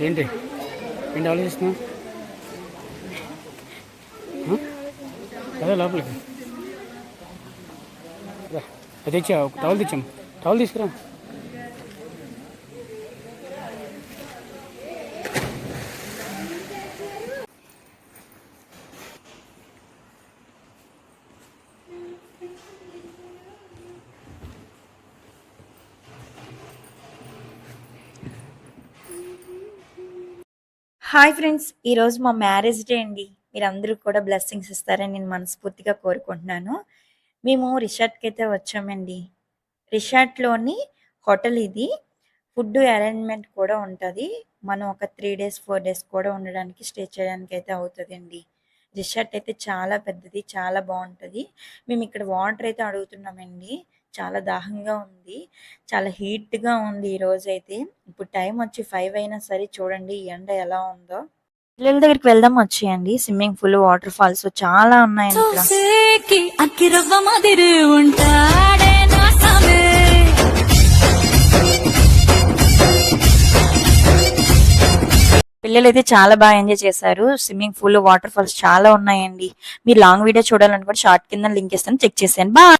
ఏంటి? ఏంటి ఆలోచిస్తున్నావు అదే లోపలికి. రా. అది తెచ్చా టవల్ తెచ్చాం. టవల్ తీసుకురా. హాయ్ ఫ్రెండ్స్ ఈరోజు మా మ్యారేజ్ డే అండి. మీరందరూ కూడా బ్లెస్సింగ్స్ ఇస్తారని నేను మనస్ఫూర్తిగా కోరుకుంటున్నాను. మేము రిసార్ట్కి అయితే వచ్చామండి. రిసార్ట్లోని హోటల్ ఇది. ఫుడ్ అరేంజ్మెంట్ కూడా ఉంటుంది. మనం ఒక త్రీ డేస్ ఫోర్ డేస్ కూడా ఉండడానికి స్టే చేయడానికి అయితే అవుతుందండి. రిసార్ట్ అయితే చాలా పెద్దది చాలా బాగుంటుంది. మేము ఇక్కడ వాటర్ అయితే అడుగుతున్నామండి. చాలా దాహంగా ఉంది. చాలా హీట్గా ఉంది ఈ రోజు అయితే. ఇప్పుడు టైం వచ్చి ఫైవ్ అయినా సరే చూడండి ఎండ ఎలా ఉందో. పిల్లల దగ్గరికి వెళ్దాం వచ్చేయండి. స్విమ్మింగ్ పూల్ వాటర్ ఫాల్స్ చాలా ఉన్నాయండి పిల్లలు అయితే చాలా బాగా ఎంజాయ్ చేశారు. స్విమ్మింగ్ పూల్ వాటర్ ఫాల్స్ చాలా ఉన్నాయండి. మీరు లాంగ్ వీడియో చూడాలనుకుంటే షార్ట్ కింద లింక్ ఇస్తాను. చెక్ చేసాను బాయ్!